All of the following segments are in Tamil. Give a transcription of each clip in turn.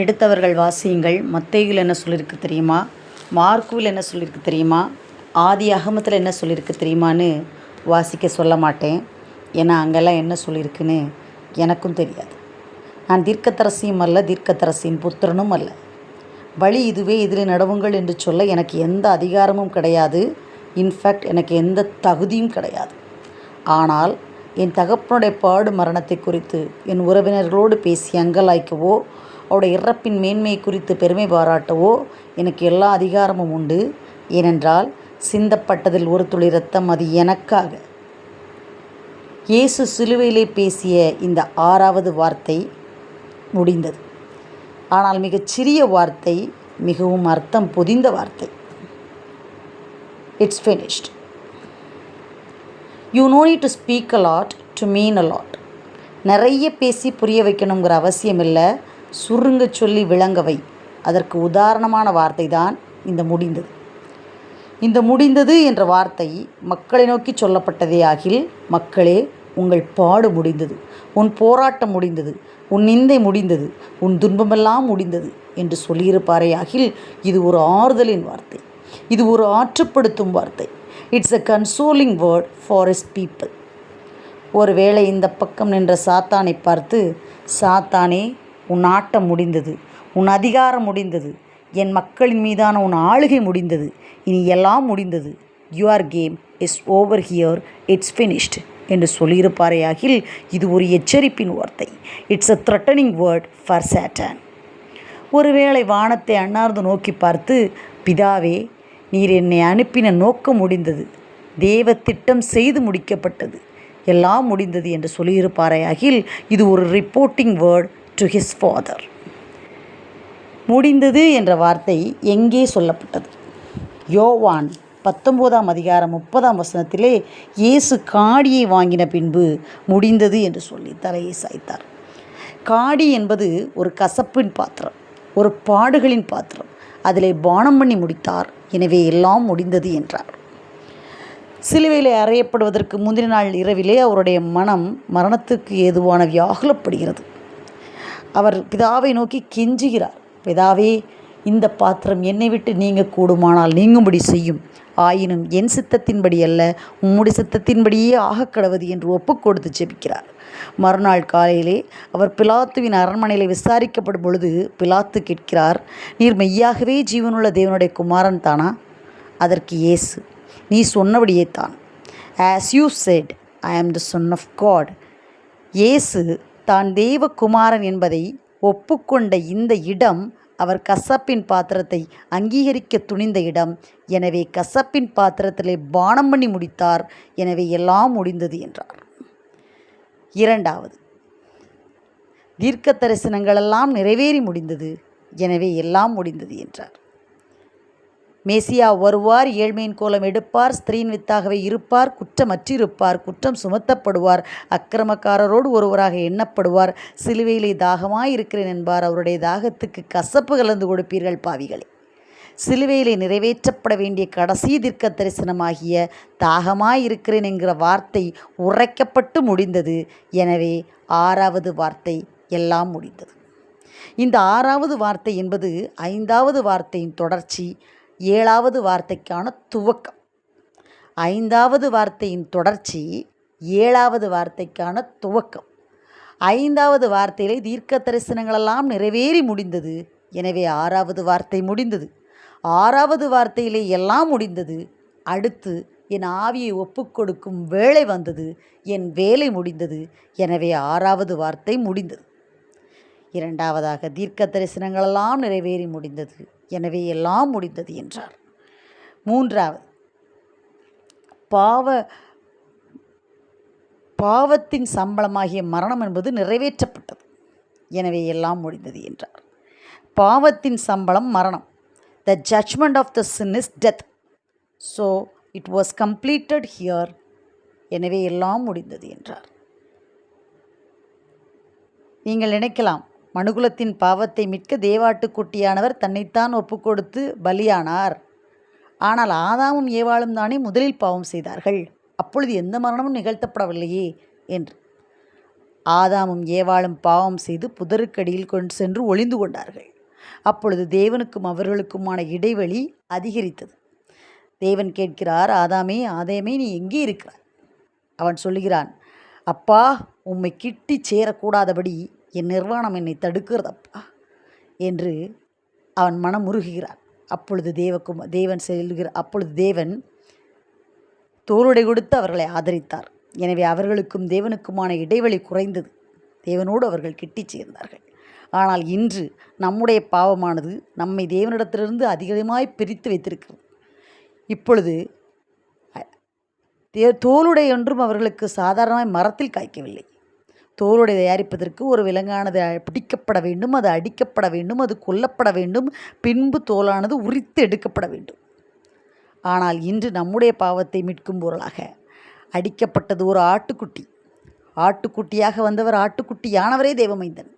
எடுத்தவர்கள் வாசியுங்கள். மத்தையில் என்ன சொல்லியிருக்கு தெரியுமா? மார்க்குவில் என்ன சொல்லியிருக்கு தெரியுமா? ஆதி அகமத்தில் என்ன சொல்லியிருக்கு தெரியுமான்னு வாசிக்க சொல்ல மாட்டேன். ஏன்னா அங்கெல்லாம் என்ன சொல்லியிருக்குன்னு எனக்கும் தெரியாது. நான் தீர்க்கத்தரசியும் அல்ல தீர்க்கத்தரசியின் புத்திரனும் அல்ல. வழி இதுவே இதில் நடவுங்கள் என்று சொல்ல எனக்கு எந்த அதிகாரமும் கிடையாது. இன்ஃபேக்ட் எனக்கு எந்த தகுதியும் கிடையாது. ஆனால் என் தகப்பனுடைய பாடு மரணத்தை குறித்து என் உறவினர்களோடு பேசி அங்கலாய்க்கவோ அவருடைய இறப்பின் மேன்மை குறித்து பெருமை பாராட்டவோ எனக்கு எல்லா அதிகாரமும் உண்டு. ஏனென்றால் சிந்தப்பட்டதில் ஒரு துளி ரத்தம் அது எனக்காக. இயேசு சிலுவையிலே பேசிய இந்த ஆறாவது வார்த்தை முடிந்தது. ஆனால் மிகச் சிறிய வார்த்தை மிகவும் அர்த்தம் பொதிந்த வார்த்தை. It's finished you no need to speak a lot to mean a lot நிறைய பேசி புரிய வைக்கணுங்கிற அவசியம் இல்லை. சுருங்க சொல்லி விளங்கவை. அதற்கு உதாரணமான வார்த்தை தான் இந்த முடிந்தது. இந்த முடிந்தது என்ற வார்த்தை மக்களை நோக்கி சொல்லப்பட்டதே ஆகில் மக்களே உங்கள் பாடு முடிந்தது. உன் போராட்டம் முடிந்தது. உன் நிந்தை முடிந்தது. உன் துன்பமெல்லாம் முடிந்தது என்று சொல்லியிருப்பாரே ஆகில் இது ஒரு ஆறுதலின் வார்த்தை. இது ஒரு ஆற்றுப்படுத்தும் வார்த்தை. It's a consoling word for his people ஒருவேளை இந்த பக்கம் நின்ற சாத்தானை பார்த்து சாத்தானே உன் ஆட்டம் முடிந்தது உன் அதிகாரம் முடிந்தது என் மக்களின் மீதான உன் ஆளுகை முடிந்தது இனி எல்லாம் முடிந்தது. Your game is over here it's finished என்று சொல்லியிருப்பாரையாகில் இது ஒரு எச்சரிப்பின் வார்த்தை. It's a threatening word for Satan ஒருவேளை வானத்தை அண்ணார்ந்து நோக்கி பார்த்து பிதாவே நீர் என்னை அனுப்பின நோக்கம் முடிந்தது தேவ திட்டம் செய்து முடிக்கப்பட்டது எல்லாம் முடிந்தது என்று சொல்லியிருப்பாரையாகில் இது ஒரு reporting word to his father முடிந்தது என்ற வார்த்தை எங்கே சொல்லப்பட்டது? யோவான் பத்தொம்போதாம் அதிகாரம் முப்பதாம் வசனத்திலே இயேசு காடியை வாங்கின பின்பு முடிந்தது என்று சொல்லி தலையை சாய்த்தார். காடி என்பது ஒரு கசப்பின் பாத்திரம் ஒரு பாடுகளின் பாத்திரம். அதிலே பானம் பண்ணி முடித்தார் எனவே எல்லாம் முடிந்தது என்றார். சிலுவையில் அறையப்படுவதற்கு முந்தின நாள் இரவிலே அவருடைய மனம் மரணத்துக்கு ஏதுவான வியாகுலப்படுகிறது. அவர் பிதாவை நோக்கி கெஞ்சுகிறார். பிதாவே இந்த பாத்திரம் என்னை விட்டு நீங்க கூடுமானால் நீங்கும்படி செய்யும். ஆயினும் என் சித்தத்தின்படி அல்ல உம்முடைய சித்தத்தின்படியே ஆகக்கடவது என்று ஒப்புக் கொடுத்து ஜெபிக்கிறார். மறுநாள் காலையிலே அவர் பிலாத்துவின் அரண்மனையில் விசாரிக்கப்படும் பொழுது பிலாத்து கேட்கிறார் நீர் மெய்யாகவே ஜீவனுள்ள தேவனுடைய குமாரன் தானா? அதற்கு இயேசு நீ சொன்னபடியே தான். ஆஸ் யூ செட் ஐ ஆம் த சொன் ஆஃப் காட் இயேசு தான் தேவகுமாரன் என்பதை ஒப்புக்கொண்ட இந்த இடம் அவர் கசப்பின் பாத்திரத்தை அங்கீகரிக்க துணிந்த இடம். எனவே கசப்பின் பாத்திரத்திலே பானம் பண்ணி முடித்தார். எனவே எல்லாம் முடிந்தது என்றார். இரண்டாவது தீர்க்க தரிசனங்களெல்லாம் நிறைவேறி முடிந்தது. எனவே எல்லாம் முடிந்தது என்றார். மேசியா வருவார் ஏழ்மையின் கோலம் எடுப்பார் ஸ்திரீன் வித்தாகவே இருப்பார் குற்றமற்றிருப்பார் குற்றம் சுமத்தப்படுவார் அக்கிரமக்காரரோடு ஒருவராக எண்ணப்படுவார். சிலுவையிலே தாகமாய் இருக்கிறேன் என்பார் அவருடைய தாகத்துக்கு கசப்பு கலந்து கொடுப்பீர்கள் பாவிகளே. சிலுவையிலே நிறைவேற்றப்பட வேண்டிய கடைசி தீர்க்க தரிசனமாகிய தாகமாய் இருக்கிறேன் என்கிற வார்த்தை உரைக்கப்பட்டு முடிந்தது. எனவே ஆறாவது வார்த்தை எல்லாம் முடிந்தது. இந்த ஆறாவது வார்த்தை என்பது ஐந்தாவது வார்த்தையின் தொடர்ச்சி ஏழாவது வார்த்தைக்கான துவக்கம். ஐந்தாவது வார்த்தையின் தொடர்ச்சி ஏழாவது வார்த்தைக்கான துவக்கம். ஐந்தாவது வார்த்தையிலே தீர்க்க தரிசனங்களெல்லாம் நிறைவேறி முடிந்தது. எனவே ஆறாவது வார்த்தை முடிந்தது. ஆறாவது வார்த்தையிலே எல்லாம் முடிந்தது. அடுத்து என் ஆவியை ஒப்புக்கொடுக்கும் வேலை வந்தது. என் வேலை முடிந்தது. எனவே ஆறாவது வார்த்தை முடிந்தது. இரண்டாவதாக தீர்க்க தரிசனங்களெல்லாம் நிறைவேறி முடிந்தது. எனவே எல்லாம் முடிந்தது என்றார். மூன்றாவது பாவ பாவத்தின் சம்பளமாகிய மரணம் என்பது நிறைவேற்றப்பட்டது. எனவே எல்லாம் முடிந்தது என்றார். பாவத்தின் சம்பளம் மரணம். The judgment of the sin is death so it was completed here எனவே எல்லாம் முடிந்தது என்றார். நீங்கள் நினைக்கலாம் மனுகுலத்தின் பாவத்தை மீட்க தேவாட்டுக்குட்டியானவர் தன்னைத்தான் ஒப்புக்கொடுத்து பலியானார். ஆனால் ஆதாமும் ஏவாளும் தானே முதலில் பாவம் செய்தார்கள். அப்பொழுது எந்த மரணமும் நிகழ்த்தப்படவில்லையே என்று. ஆதாமும் ஏவாளும் பாவம் செய்து புதருக்கடியில் கொண்டு சென்று ஒளிந்து கொண்டார்கள். அப்பொழுது தேவனுக்கும் அவர்களுக்குமான இடைவெளி அதிகரித்தது. தேவன் கேட்கிறார் ஆதாமே ஆதாமே நீ எங்கே இருக்கிறாய்? அவன் சொல்லுகிறான் அப்பா உம்மை கிட்டி சேரக்கூடாதபடி என் நிர்வாணம் என்னை தடுக்கிறதப்பா என்று அவன் மனம் உருகுகிறான் அப்பொழுது தேவக்கும் தேவன் செல்கிற அப்பொழுது தேவன் தோளுடை கொடுத்து அவர்களை ஆதரித்தார். எனவே அவர்களுக்கும் தேவனுக்குமான இடைவெளி குறைந்தது. தேவனோடு அவர்கள் கிட்டிச் சேர்ந்தார்கள். ஆனால் இன்று நம்முடைய பாவமானது நம்மை தேவனிடத்திலிருந்து அதிகமாய் பிரித்து வைத்திருக்கிறது. இப்பொழுது அ- தே- தோலுடை ஒன்றும் அவர்களுக்கு சாதாரணமாய் மரத்தில் காய்க்கவில்லை. தோலுடை தயாரிப்பதற்கு ஒரு விலங்கானது பிடிக்கப்பட வேண்டும் அது அடிக்கப்பட வேண்டும் அது கொல்லப்பட வேண்டும் பின்பு தோலானது உரித்து எடுக்கப்பட வேண்டும். ஆனால் இன்று நம்முடைய பாவத்தை மீட்கும் பொருளாக அடிக்கப்பட்டது ஒரு ஆட்டுக்குட்டி. ஆட்டுக்குட்டியாக வந்தவர் ஆட்டுக்குட்டியானவரே தேவமைந்தன்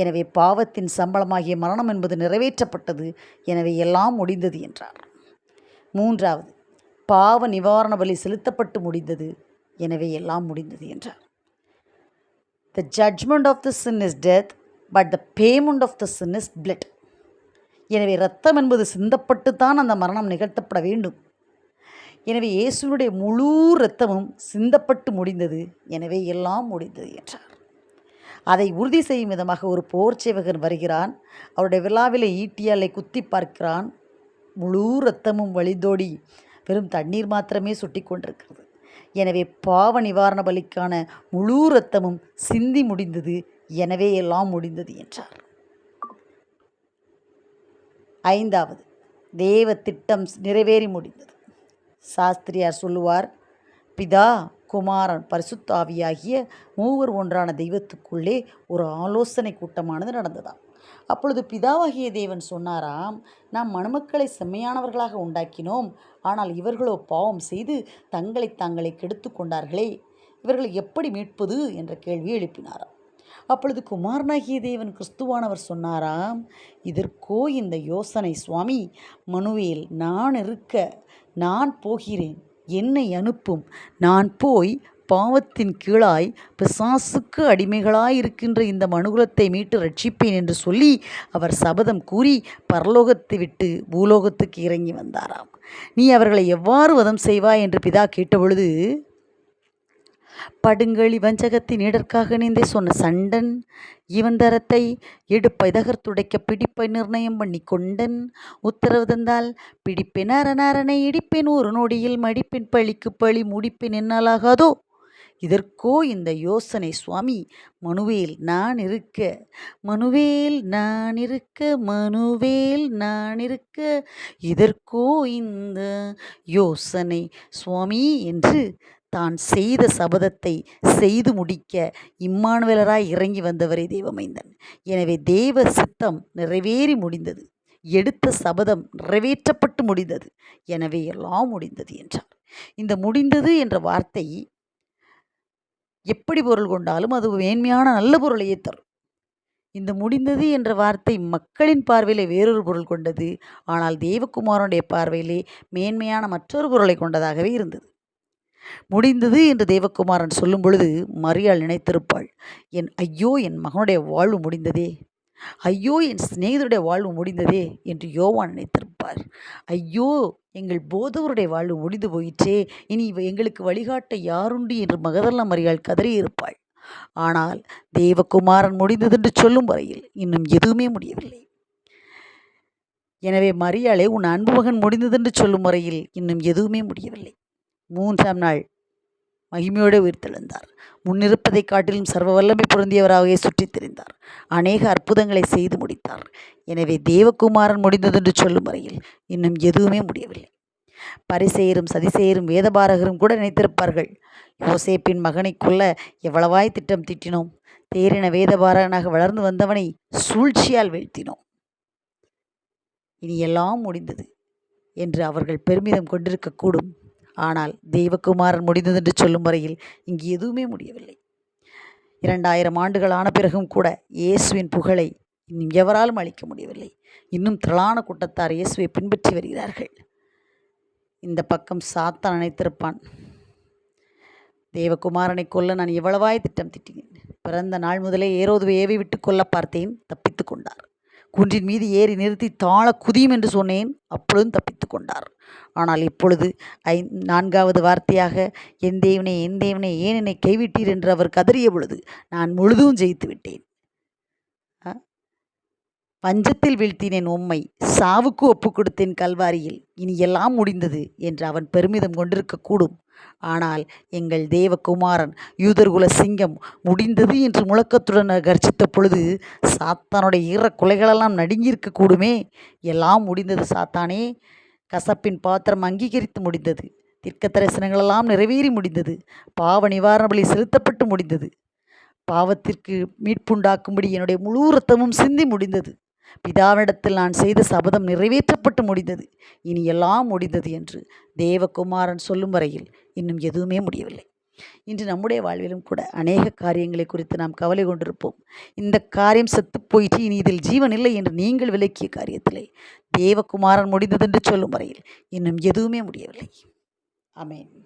எனவே பாவத்தின் சம்பளமாகிய மரணம் என்பது நிறைவேற்றப்பட்டது எனவே எல்லாம் முடிந்தது என்றார். மூன்றாவது பாவ நிவாரண பலி செலுத்தப்பட்டு முடிந்தது எனவே எல்லாம் முடிந்தது என்றார். The judgment of the sin is death but the payment of the sin is blood. எனவே ரத்தம் என்பது சிந்தப்பட்டு தான் அந்த மரணம் நிகழ்த்தப்பட வேண்டும். எனவே இயேசுனுடைய முழு இரத்தமும் சிந்தப்பட்டு முடிந்தது. எனவே எல்லாம் முடிந்தது என்றார். அதை உறுதி செய்யும் விதமாக ஒரு போர் சேவகன் வருகிறான். அவருடைய விழாவிலே ஈட்டியாலை குத்தி பார்க்கிறான். முழு இரத்தமும் வழிந்தோடி வெறும் தண்ணீர் மாத்திரமே சுட்டி கொண்டிருக்கிறது. எனவே பாவ நிவாரண பலிக்கான முழு இரத்தமும் சிந்தி முடிந்தது. எனவே எல்லாம் முடிந்தது என்றார். ஐந்தாவது தேவ திட்டம் நிறைவேறி முடிந்தது. சாஸ்திரியார் சொல்லுவார் பிதா குமாரன் பரிசுத்தாவியாகிய மூவர் ஒன்றான தெய்வத்துக்குள்ளே ஒரு ஆலோசனை கூட்டமானது நடந்ததாம். அப்பொழுது பிதாவாகிய தேவன் சொன்னாராம் நாம் மணமக்களை செம்மையானவர்களாக உண்டாக்கினோம். ஆனால் இவர்களோ பாவம் செய்து தங்களை தாங்களை கெடுத்து கொண்டார்களே. இவர்களை எப்படி மீட்பது? என்ற கேள்வி எழுப்பினாராம். அப்பொழுது குமாரனாகிய தேவன் கிறிஸ்துவானவர் சொன்னாராம் இதற்கோ இந்த யோசனை சுவாமி. மனுவேல் நான் இருக்க நான் போகிறேன். என்னை அனுப்பும். நான் போய் பாவத்தின் கீழாய் பிசாசுக்கு அடிமைகளாயிருக்கின்ற இந்த மனுகுலத்தை மீட்டு ரட்சிப்பேன் என்று சொல்லி அவர் சபதம் கூறி பரலோகத்தை விட்டு பூலோகத்துக்கு இறங்கி வந்தாராம். நீ அவர்களை எவ்வாறு வதம் செய்வாய்? என்று பிதா கேட்டபொழுது படுங்களி வஞ்சகத்தின் இடர்க்காக நீந்தே சொன்ன சண்டன் இவன் தரத்தை எடுப்பை தகர்த்துடைக்க பிடிப்பை நிர்ணயம் பண்ணி கொண்டன். உத்தரவு தந்தால் பிடிப்பேன் அரணாரனை இடிப்பேன் ஒரு நொடியில் மடிப்பேன் பழிக்கு பழி முடிப்பேன் என்னாலாகாதோ? இதற்கோ இந்த யோசனை சுவாமி மனுவேல் நான் இருக்க மனுவேல் நான் இருக்க மனுவேல் நான் இருக்க இதற்கோ இந்த யோசனை சுவாமி என்று தான் செய்த சபதத்தை செய்து முடிக்க இம்மானுவேலராய் இறங்கி வந்தவரே தேவமைந்தன். எனவே தேவ சித்தம் நிறைவேறி முடிந்தது. எடுத்த சபதம் நிறைவேற்றப்பட்டு முடிந்தது. எனவே எல்லாம் முடிந்தது என்றார். இந்த முடிந்தது என்ற வார்த்தை எப்படி பொருள் கொண்டாலும் அது மேன்மையான நல்ல பொருளையே தரும். இந்த முடிந்தது என்ற வார்த்தை மக்களின் பார்வையிலே வேறொரு பொருள் கொண்டது. ஆனால் தேவகுமாரனுடைய பார்வையிலே மேன்மையான மற்றொரு பொருளை கொண்டதாகவே இருந்தது. முடிந்தது என்று தேவகுமாரன் சொல்லும் பொழுது மரியாள் நினைத்திருப்பாள். என் ஐயோ என் மகனுடைய வாழ்வு முடிந்ததே. ஐயோ என் சிநேகிதருடைய வாழ்வு முடிந்ததே என்று யோவான் நினைத்திருப்பார் ஐயோ எங்கள் போதவருடைய வாழ்வு ஒழிந்து போயிற்றே இனி இவ எங்களுக்கு வழிகாட்ட யாருண்டு? என்று மகதல்ல மரியாள் கதறியிருப்பாள். ஆனால் தேவகுமாரன் முடிந்ததென்று சொல்லும் வரையில் இன்னும் எதுவுமே முடியவில்லை. எனவே மரியாளே உன் அன்பு மகன் முடிந்ததென்று சொல்லும் வரையில் இன்னும் எதுவுமே முடியவில்லை. மூன்றாம் நாள் மகிமையோடு உயிர்த்தெழுந்தார். முன்னிருப்பதைக் காட்டிலும் சர்வ வல்லமை பொருந்தியவராகவே சுற்றித் திரிந்தார் அநேக அற்புதங்களை செய்து முடித்தார். எனவே தேவகுமாரன் முடிந்ததென்று சொல்லும் வரையில் இன்னும் எதுவுமே முடியவில்லை. பரிசெயரும் சதிசெயரும் வேதபாரகரும் கூட நினைத்திருப்பார்கள். யோசேப்பின் மகனை கொல்ல எவ்வளவாய் திட்டம் தீட்டினோம். தேரின வேதபாரகனாக வளர்ந்து வந்தவனை சூழ்ச்சியால் வீழ்த்தினோம். இனி எல்லாம் முடிந்தது என்று அவர்கள் பெருமிதம் கொண்டிருக்கக்கூடும். ஆனால் தெய்வகுமாரன் முடிந்ததென்று சொல்லும் வரையில் இங்கு எதுவுமே முடியவில்லை. இரண்டாயிரம் ஆண்டுகள் ஆன பிறகும் கூட இயேசுவின் புகழை இன்னும் எவராலும் அளிக்க முடியவில்லை. இன்னும் திரளான கூட்டத்தார் இயேசுவை பின்பற்றி வருகிறார்கள். இந்த பக்கம் சாத்தான் நினைத்திருப்பான். தேவகுமாரனை கொல்ல நான் எவ்வளவாய் திட்டம் திட்டினேன். பிறந்த நாள் முதலே ஏரோதுவை ஏவி விட்டு கொல்ல பார்த்தேன் தப்பித்து கொண்டார். குன்றின் மீது ஏறி நிறுத்தி தாழ குதியும் என்று சொன்னேன். அப்பொழுதும் தப்பித்து கொண்டார். ஆனால் இப்பொழுது ஐ நான்காவது வார்த்தையாக என் தேவனே என் தேவனே ஏன் என்னை கைவிட்டீர்? என்று அவர் கதறிய பொழுது நான் முழுதும் ஜெயித்து விட்டேன். பஞ்சத்தில் வீழ்த்தினேன் உம்மை. சாவுக்கு ஒப்பு கொடுத்தேன் கல்வாரியில். இனி எல்லாம் முடிந்தது என்று அவன் பெருமிதம் கொண்டிருக்கக்கூடும் ஆனால் எங்கள் தேவகுமாரன் யூதர்குல சிங்கம் முடிந்தது என்று முழக்கத்துடன் கர்ஜித்த பொழுது சாத்தானுடைய ஈர குலைகளெல்லாம் நடுங்கியிருக்க கூடுமே. எல்லாம் முடிந்தது சாத்தானே. கசப்பின் பாத்திரம் அங்கீகரித்து முடிந்தது. தீர்க்க தரிசனங்களெல்லாம் நிறைவேறி முடிந்தது. பாவ நிவாரண பலி செலுத்தப்பட்டு முடிந்தது. பாவத்திற்கு மீட்புண்டாக்கும்படி என்னுடைய முழு ரத்தமும் சிந்தி முடிந்தது. பிதாவிடத்தில் நான் செய்த சபதம் நிறைவேற்றப்பட்டு முடிந்தது. இனி எல்லாம் முடிந்தது என்று தேவகுமாரன் சொல்லும் வரையில் இன்னும் எதுவுமே முடியவில்லை. இன்று நம்முடைய வாழ்விலும் கூட அநேக காரியங்களை குறித்து நாம் கவலை கொண்டிருப்போம். இந்த காரியம் செத்து போயிட்டு இனி இதில் ஜீவன் இல்லை என்று நீங்கள் விலக்கிய காரியத்திலே தேவகுமாரன் முடிந்ததென்று சொல்லும் வரையில் இன்னும் எதுவுமே முடியவில்லை. அமேன்